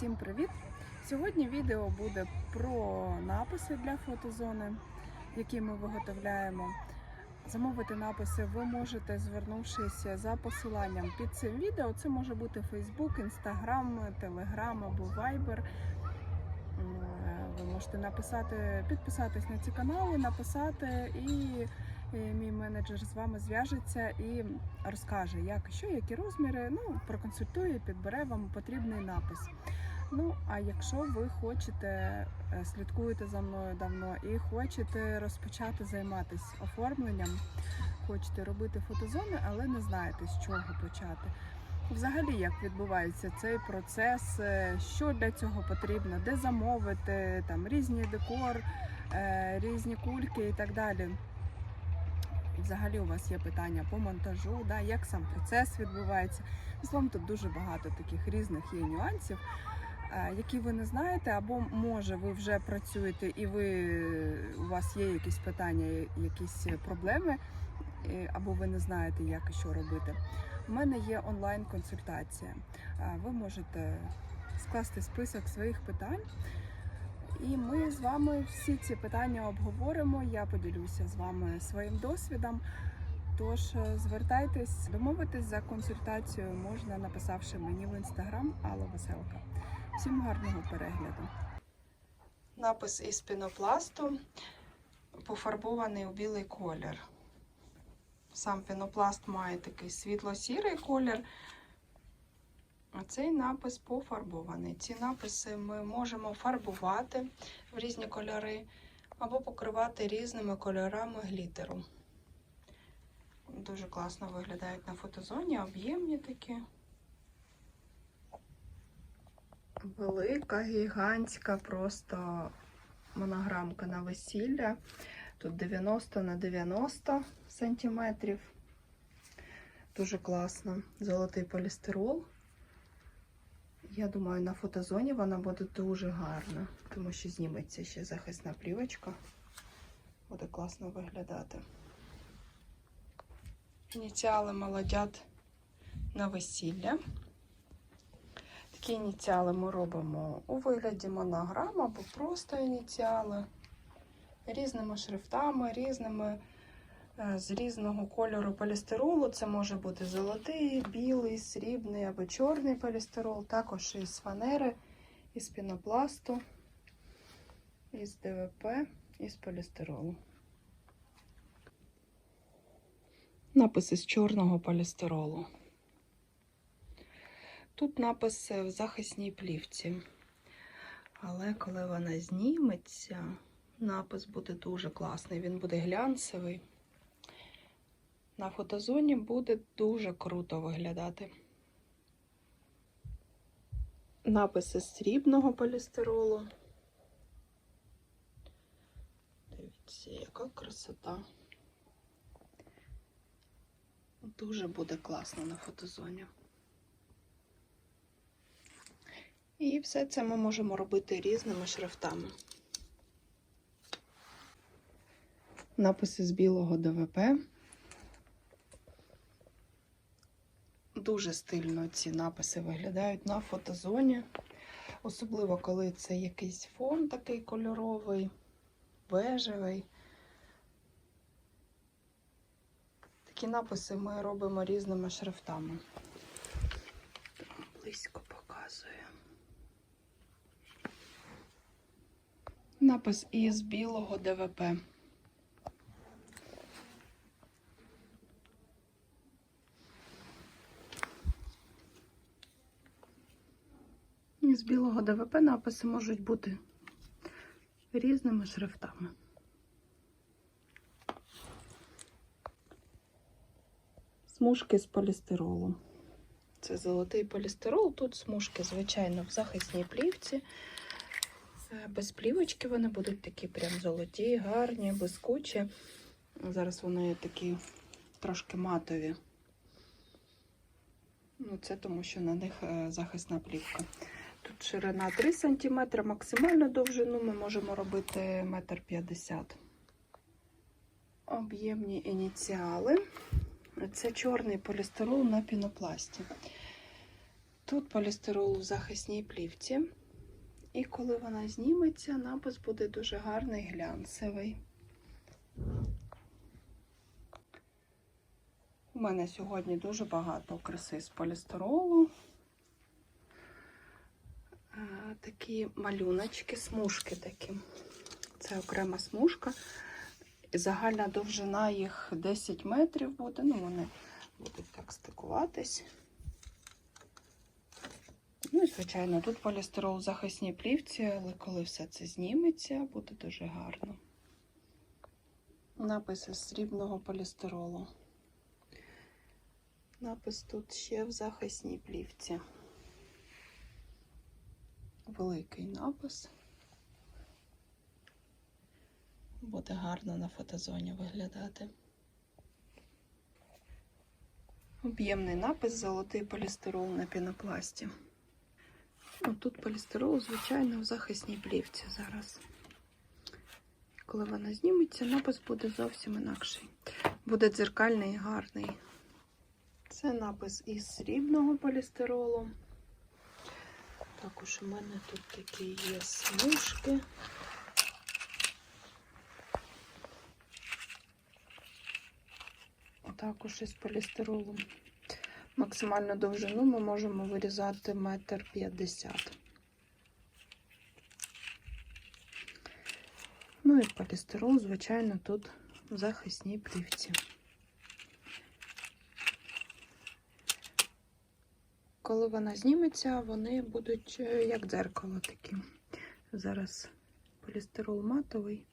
Всім привіт! Сьогодні відео буде про написи для фотозони, які ми виготовляємо. Замовити написи ви можете, звернувшись за посиланням під цим відео. Це може бути Facebook, Instagram, Telegram або Viber. Ви можете написати, підписатись на ці канали, написати, і е, мій менеджер з вами зв'яжеться і розкаже, як що, які розміри. Ну, проконсультує, підбере вам потрібний напис. Ну, а якщо ви хочете, е, слідкуєте за мною давно і хочете розпочати займатися оформленням, хочете робити фотозони, але не знаєте, з чого почати. Взагалі, як відбувається цей процес, е, що для цього потрібно, де замовити, там різні декор, е, різні кульки і так далі. Взагалі у вас є питання по монтажу, да, як сам процес відбувається. Словом, тут дуже багато таких різних є нюансів, які ви не знаєте, або може ви вже працюєте і ви у вас є якісь питання, якісь проблеми, е, або ви не знаєте, як і що робити. У мене є онлайн-консультація. Е, Ви можете скласти список своїх питань. І ми з вами всі ці питання обговоримо. Я поділюся з вами своїм досвідом. Тож е, звертайтесь, домовитись за консультацією можна, написавши мені в інстаграм Алла Веселка. Всім гарного перегляду. Напис із пінопласту пофарбований у білий колір. Сам пінопласт має такий світло-сірий колір. А цей напис пофарбований. Ці написи ми можемо фарбувати в різні кольори або покривати різними кольорами глітеру. Дуже класно виглядають на фотозоні, об'ємні такі. Велика, гігантська, просто монограмка на весілля. Тут 90 на 90 сантиметрів. Дуже класно. Золотий полістирол. Я думаю, на фотозоні вона буде дуже гарна, тому що зніметься ще захисна плівочка. Буде класно виглядати. Ініціали молодят на весілля. Такі ініціали ми робимо у вигляді монограм або просто ініціали різними шрифтами, різними е, з різного кольору полістиролу. Це може бути золотий, білий, срібний або чорний полістирол, також із фанери, із пінопласту, із ДВП, із полістиролу. Напис із чорного полістиролу. Тут напис в захисній плівці. Але коли вона зніметься, напис буде дуже класний. Він буде глянцевий. На фотозоні буде дуже круто виглядати. Написи срібного полістиролу. Дивіться, яка красота. Дуже буде класно на фотозоні. І все це ми можемо робити різними шрифтами. Написи з білого ДВП. Дуже стильно ці написи виглядають на фотозоні. Особливо, коли це якийсь фон такий кольоровий, бежевий. Такі написи ми робимо різними шрифтами. Близько Напис із білого ДВП. Із білого ДВП написи можуть бути різними шрифтами. Смужки з полістиролу. Це золотий полістирол. Тут смужки, звичайно, в захисній плівці. Е, Без плівочки вони будуть такі прям золоті, гарні, блискучі. Зараз вони такі трошки матові. Ну, це тому, що на них е, захисна плівка. Тут ширина 3 см, максимальну довжину ми можемо робити 1,50 м. Об'ємні ініціали. Це чорний полістирол на пінопласті. Тут полістирол у захисній плівці. І коли вона зніметься, напис буде дуже гарний глянцевий. У мене сьогодні дуже багато краси з полістиролу. Е, Такі малюночки, смужки такі. Це окрема смужка. Загальна довжина їх 10 метрів буде. Ну, вони будуть так стикуватись. Ну і, звичайно, тут полістирол в захисній плівці, але коли все це зніметься, буде дуже гарно. Напис із срібного полістиролу. Напис тут ще в захисній плівці. Великий напис. Буде гарно на фотозоні виглядати. Об'ємний напис золотий полістирол на пінопласті. Ну, тут полістирол, звичайно, в захисній плівці зараз. Коли вона зніметься, напис буде зовсім інакший. Буде дзеркальний і гарний. Це напис із срібного полістиролу. Також у мене тут такі є смужки. Також із полістиролу. Максимальну довжину ми можемо вирізати метр п'ятдесят. Ну і полістирол, звичайно, тут в захисній плівці. Коли вона зніметься, вони будуть е, як дзеркало такі. Зараз полістирол матовий.